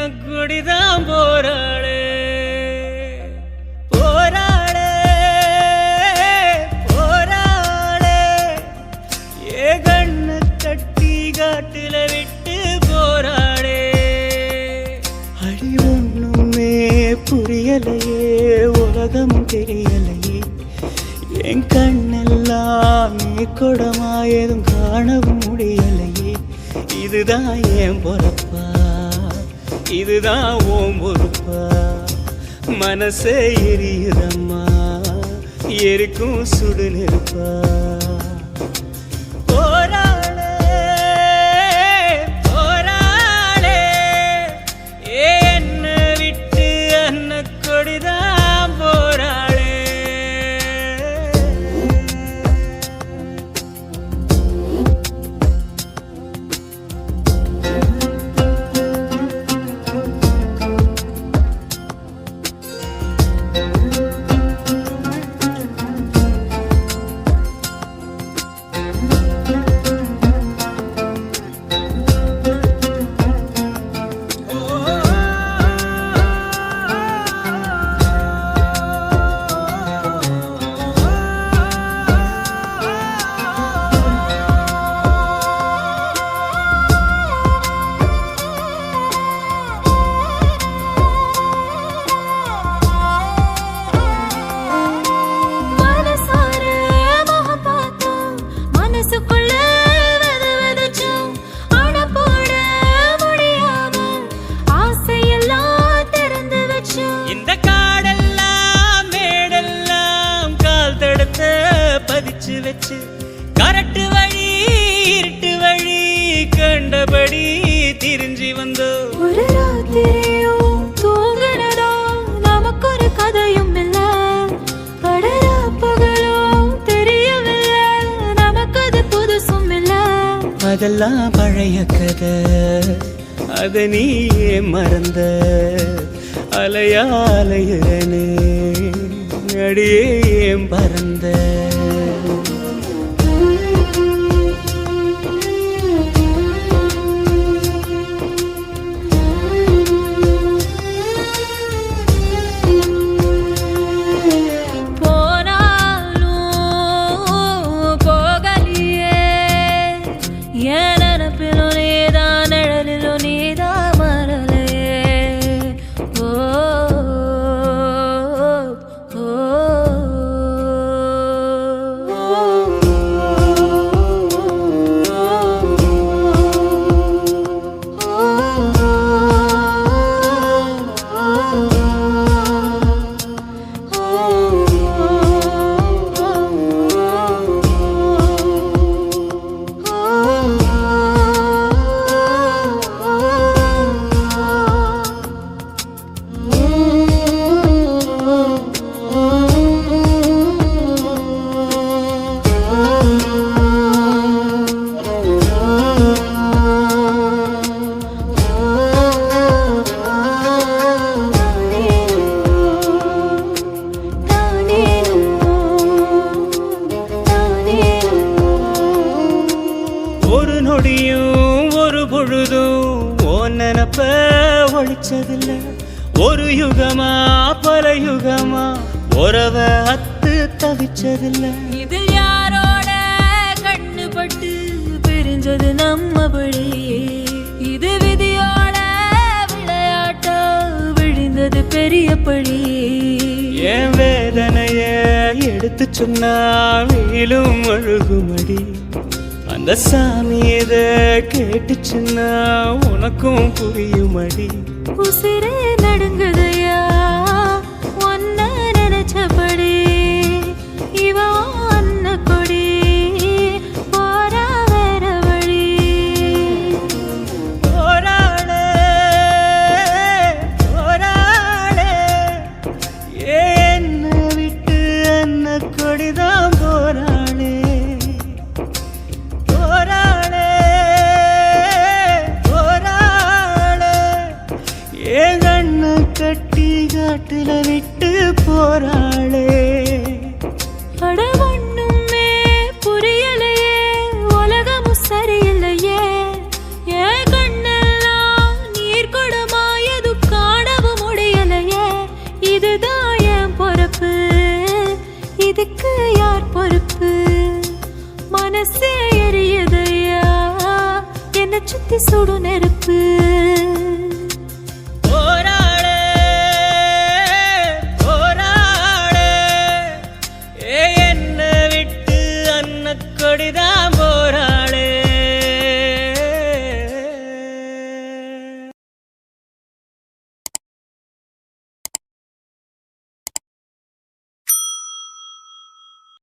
இன்னும் குடிதான் போறாளே. போறாளே போறாளே. ஏ கண்ணு தட்டி காட்டுல விட்டு போறாளே. அடி ஒண்ணுமே புரியலையே உலகம் தெரியலையே. என் கண்ணெல்லாம் நீ கொடமாயதும் காணவும் முடியலையே. இதுதான் என் பொறப்பு. இதுதான் ஓம் பொறுப்பா மனசே எரியுதம்மா. எரிக்கும் சுடு நெருப்பா வச்சு கரட்டு வழி இருட்டு வழி கண்டபடி திரிஞ்சு வந்தோம். ஒரு ராத்திரியும் தூங்குனதா நமக்கு ஒரு கதையும் இல்ல. படரா பகலும் தெரியவில்லை நமக்கு அது புதுசும் இல்ல. அதெல்லாம் பழைய கதை. அத நீ ஏன் மறந்த அலையா அலையுறனே அடியே பறந்த? நொடியும் ஒரு பொழுதும். ஓ நினப்ப ஒழிச்சதில்ல. ஒரு யுகமா பல யுகமா. உறவ அத்து தவிச்சதில்ல. இது யாரோட கண்ணு பட்டு பிரிஞ்சது நம்ம படி இது விதியோட விளையாட்டா விழுந்தது பெரிய படி என் வேதனைய எடுத்து சொன்னா அழுகுமடி. அந்த சாமி இத கேட்டுச்சுன்னா உனக்கும் புரியுமடி. உசிரே நடுங்குதையா காட்டுல விட்டு போறாளே. அட புரியலையே உலகமும் சரியில்லையே. என் கண்ணெல்லாம் நீர் குடமா எது காணவும் முடியலையே. இதுதான் என் பொறுப்பு. இதுக்கு யார் பொறுப்பு? மனசே எரியதையா என்னை சுத்தி சுடு நெருப்பு.